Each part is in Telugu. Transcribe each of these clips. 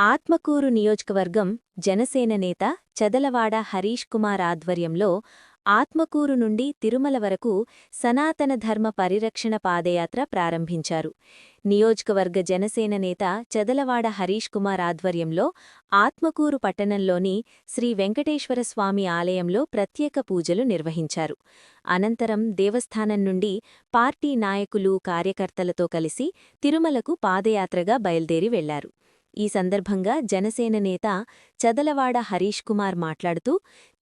ఆత్మకూరు నియోజకవర్గం జనసేన నేత చదలవాడ హరీష్ కుమార్ ఆధ్వర్యంలో ఆత్మకూరు నుండి తిరుమల వరకు సనాతన ధర్మ పరిరక్షణ పాదయాత్ర ప్రారంభించారు. నియోజకవర్గ జనసేన నేత చదలవాడ హరీష్ కుమార్ ఆధ్వర్యంలో ఆత్మకూరు పట్టణంలోని శ్రీ వెంకటేశ్వర స్వామి ఆలయంలో ప్రత్యేక పూజలు నిర్వహించారు. అనంతరం దేవస్థానం నుండి పార్టీ నాయకులు కార్యకర్తలతో కలిసి తిరుమలకు పాదయాత్రగా బయల్దేరి వెళ్ళారు. ఈ సందర్భంగా జనసేన నేత చదలవాడ హరీష్ కుమార్ మాట్లాడుతూ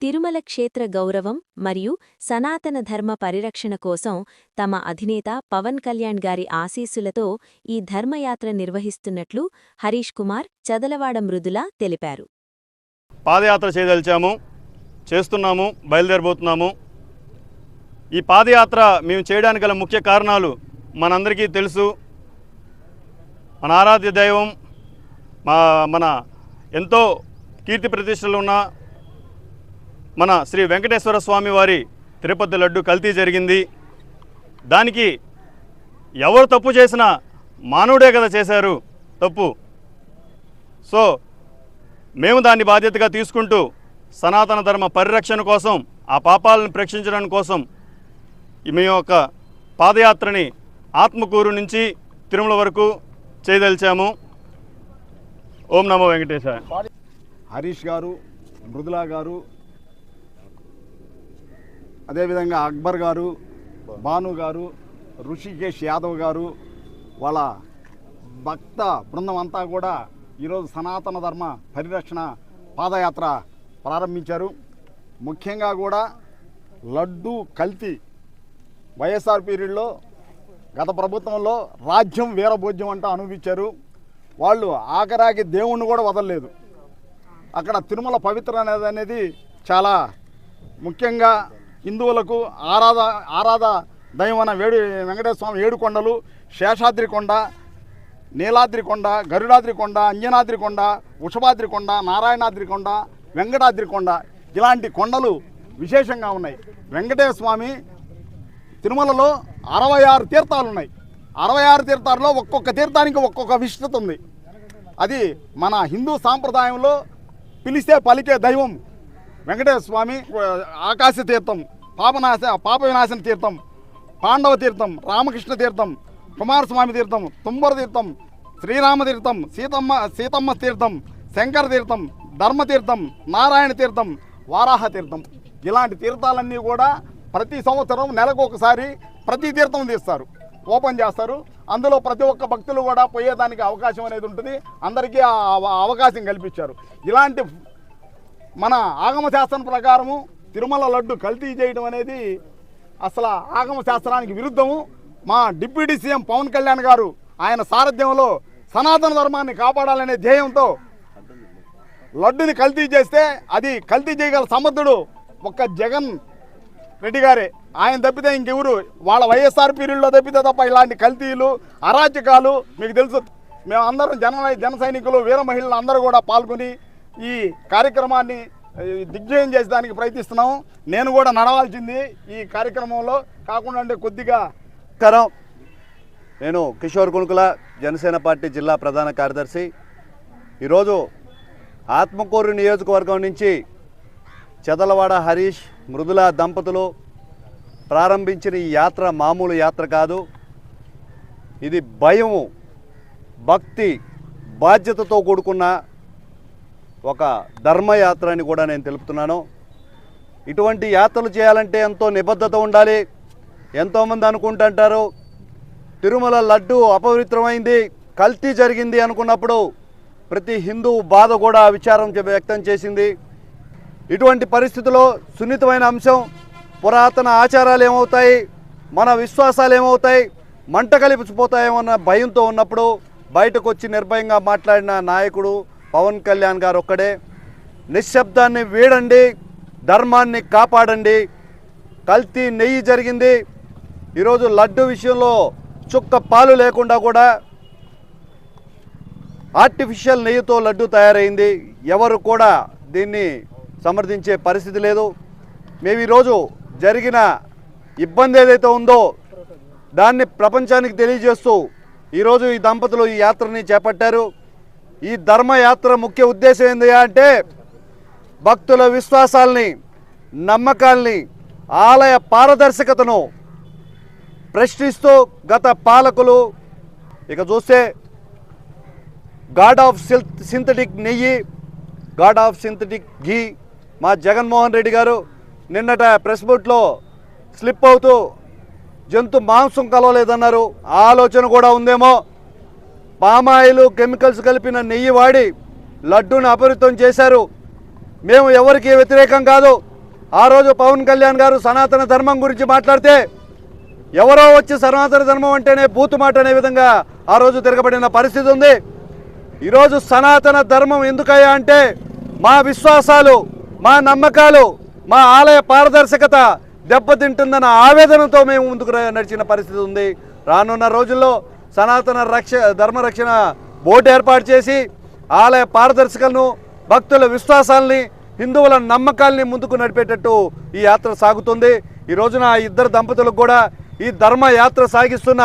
తిరుమల క్షేత్ర గౌరవం మరియు సనాతన ధర్మ పరిరక్షణ కోసం తమ అధినేత పవన్ కళ్యాణ్ గారి ఆశీస్సులతో ఈ ధర్మయాత్ర నిర్వహిస్తున్నట్లు హరీష్ కుమార్ చదలవాడ మృదుల తెలిపారు. పాదయాత్ర చేయదలిచాము చేస్తున్నాము బయలుదేరబోతున్నాము. ఈ పాదయాత్ర మేము చేయడానికి గల ముఖ్య కారణాలు మనందరికీ తెలుసు. మన ఆరాధ్య దైవం మా మన ఎంతో కీర్తి ప్రతిష్టలు ఉన్న మన శ్రీ వెంకటేశ్వర స్వామి వారి తిరుపతి లడ్డు కల్తీ జరిగింది. దానికి ఎవరు తప్పు చేసినా మానవుడే కదా చేశారు తప్పు. సో మేము దాన్ని బాధ్యతగా తీసుకుంటూ సనాతన ధర్మ పరిరక్షణ కోసం ఆ పాపాలను ప్రేక్షించడం కోసం ఈ మేము యొక్క పాదయాత్రని ఆత్మకూరు నుంచి తిరుమల వరకు చేయదలిచాము. ఓం నమో వెంకటేశాయ. హరీష్ గారు మృదులా గారు అదేవిధంగా అక్బర్ గారు భాను గారు ఋషికేష్ యాదవ్ గారు వాళ్ళ భక్త బృందం అంతా కూడా ఈరోజు సనాతన ధర్మ పరిరక్షణ పాదయాత్ర ప్రారంభించారు. ముఖ్యంగా కూడా లడ్డు కల్తీ వైఎస్ఆర్ పీరియడ్లో గత ప్రభుత్వంలో రాజ్యం వీరభోజ్యం అంటూ అనుభవించారు. వాళ్ళు ఆఖరాకి దేవుణ్ణి కూడా వదలలేదు. అక్కడ తిరుమల పవిత్ర అనేది అనేది చాలా ముఖ్యంగా హిందువులకు ఆరాధ ఆరాధ దైవన వేడి వెంకటేశ్వర స్వామి ఏడు కొండలు శేషాద్రి కొండ నీలాద్రి కొండ గరుడాద్రి కొండ అంజనాద్రి కొండ వృషభాద్రి కొండ నారాయణాద్రి కొండ వెంకటాద్రి కొండ ఇలాంటి కొండలు విశేషంగా ఉన్నాయి. వెంకటేశ్వర స్వామి తిరుమలలో అరవై ఆరు తీర్థాలు ఉన్నాయి అరవై ఆరు తీర్థాల్లో ఒక్కొక్క తీర్థానికి ఒక్కొక్క విశిష్టత ఉంది. అది మన హిందూ సాంప్రదాయంలో పిలిస్తే పలికే దైవం వెంకటేశ్వర స్వామి ఆకాశ తీర్థం పాపనాశ పాప వినాశన తీర్థం పాండవ తీర్థం రామకృష్ణ తీర్థం కుమారస్వామి తీర్థం తుంబర తీర్థం శ్రీరామ తీర్థం సీతమ్మ సీతమ్మ తీర్థం శంకర తీర్థం ధర్మ తీర్థం నారాయణ తీర్థం వారాహ తీర్థం. ఇలాంటి తీర్థాలన్నీ కూడా ప్రతి సంవత్సరం నెలకు ఒకసారి ప్రతి తీర్థం తీస్తారు. ఓపెన్ చేస్తారు. అందులో ప్రతి ఒక్క భక్తులు కూడా పోయేదానికి అవకాశం అనేది ఉంటుంది. అందరికీ ఆ అవకాశం కల్పించారు. ఇలాంటి మన ఆగమ శాస్త్రం ప్రకారము తిరుమల లడ్డు కల్తీ చేయడం అనేది అసలు ఆగమ శాస్త్రానికి విరుద్ధము. మా డిప్యూటీ సీఎం పవన్ కళ్యాణ్ గారు ఆయన సారథ్యంలో సనాతన ధర్మాన్ని కాపాడాలనే ధ్యేయంతో లడ్డుని కల్తీ చేస్తే అది కల్తీ చేయగల సమర్థుడు ఒక్క జగన్ రెడ్డి గారే. ఆయన తప్పితే ఇంకెవరు? వాళ్ళ వైఎస్ఆర్ పీరియడ్లో తప్పితే తప్ప ఇలాంటి కల్తీలు అరాచకాలు మీకు తెలుసు. మేమందరం జన జన సైనికులు వీర మహిళలు అందరూ కూడా పాల్గొని ఈ కార్యక్రమాన్ని దిగ్విజయం చేసేదానికి ప్రయత్నిస్తున్నాము నేను కూడా నడవాల్సింది ఈ కార్యక్రమంలో. కాకుండా అంటే కొద్దిగా కరం నేను కిషోర్ కుణుకుల జనసేన పార్టీ జిల్లా ప్రధాన కార్యదర్శి. ఈరోజు ఆత్మకూరు నియోజకవర్గం నుంచి చెదలవాడ హరీష్ మృదుల దంపతులు ప్రారంభించిన ఈ యాత్ర మామూలు యాత్ర కాదు. ఇది భయము భక్తి బాధ్యతతో కూడుకున్న ఒక ధర్మయాత్ర అని కూడా నేను తెలుపుతున్నాను. ఇటువంటి యాత్రలు చేయాలంటే ఎంతో నిబద్ధత ఉండాలి. ఎంతోమంది అనుకుంటుంటారు తిరుమల లడ్డు అపవిత్రమైంది కల్తీ జరిగింది అనుకున్నప్పుడు ప్రతి హిందూ బాధ కూడా విచారం వ్యక్తం చేసింది. ఇటువంటి పరిస్థితిలో సున్నితమైన అంశం పురాతన ఆచారాలు ఏమవుతాయి? మన విశ్వాసాలు ఏమవుతాయి? మంట కలిపిపోతాయేమన్న భయంతో ఉన్నప్పుడు బయటకు వచ్చి నిర్భయంగా మాట్లాడిన నాయకుడు పవన్ కళ్యాణ్ గారు ఒక్కడే నిశ్శబ్దాన్ని వీడండి ధర్మాన్ని కాపాడండి. కల్తీ నెయ్యి జరిగింది. ఈరోజు లడ్డు విషయంలో చుక్క పాలు లేకుండా కూడా ఆర్టిఫిషియల్ నెయ్యితో లడ్డు తయారైంది. ఎవరు కూడా దీన్ని సమర్థించే పరిస్థితి లేదు. మేము ఈరోజు జరిగిన ఇబ్బంది ఏదైతే ఉందో దాన్ని ప్రపంచానికి తెలియజేస్తూ ఈరోజు ఈ దంపతులు ఈ యాత్రని చేపట్టారు. ఈ ధర్మయాత్ర ముఖ్య ఉద్దేశం ఏంది అంటే భక్తుల విశ్వాసాల్ని నమ్మకాల్ని ఆలయ పారదర్శకతను ప్రశ్నిస్తూ గత పాలకులు ఇక చూస్తే గాడ్ ఆఫ్ సింథటిక్ నెయ్యి గాడ్ ఆఫ్ సింథటిక్ ఘీ మా జగన్మోహన్ రెడ్డి గారు నిన్నట ప్రెస్ బుట్లో స్లిప్ అవుతూ జంతు మాంసం కలవలేదన్నారు. ఆలోచన కూడా ఉందేమో. పామాయిల్ కెమికల్స్ కలిపిన నెయ్యి వాడి లడ్డూను అపరితం చేశారు. మేము ఎవరికి వ్యతిరేకం కాదు. ఆ రోజు పవన్ కళ్యాణ్ గారు సనాతన ధర్మం గురించి మాట్లాడితే ఎవరో వచ్చి సనాతన ధర్మం అంటేనే బూతు మాట అనే విధంగా ఆ రోజు తిరగబడిన పరిస్థితి ఉంది. ఈరోజు సనాతన ధర్మం ఎందుకయ్యా అంటే మా విశ్వాసాలు మా నమ్మకాలు మా ఆలయ పారదర్శకత దెబ్బతింటుందన్న ఆవేదనతో మేము ముందుకు నడిచిన పరిస్థితి ఉంది. రానున్న రోజుల్లో సనాతన రక్ష ధర్మరక్షణ బోర్డు ఏర్పాటు చేసి ఆలయ పారదర్శకలను భక్తుల విశ్వాసాల్ని హిందువుల నమ్మకాల్ని ముందుకు నడిపేటట్టు ఈ యాత్ర సాగుతుంది. ఈ రోజున ఆ ఇద్దరు దంపతులకు కూడా ఈ ధర్మ యాత్ర సాగిస్తున్న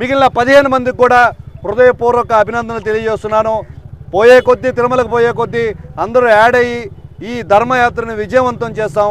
మిగిలిన పదిహేను మందికి కూడా హృదయపూర్వక అభినందనలు తెలియజేస్తున్నాను. పోయే కొద్దీ తిరుమలకు పోయే కొద్దీ అందరూ యాడ్ అయ్యి ఈ ధర్మయాత్రను విజయవంతం చేస్తాం.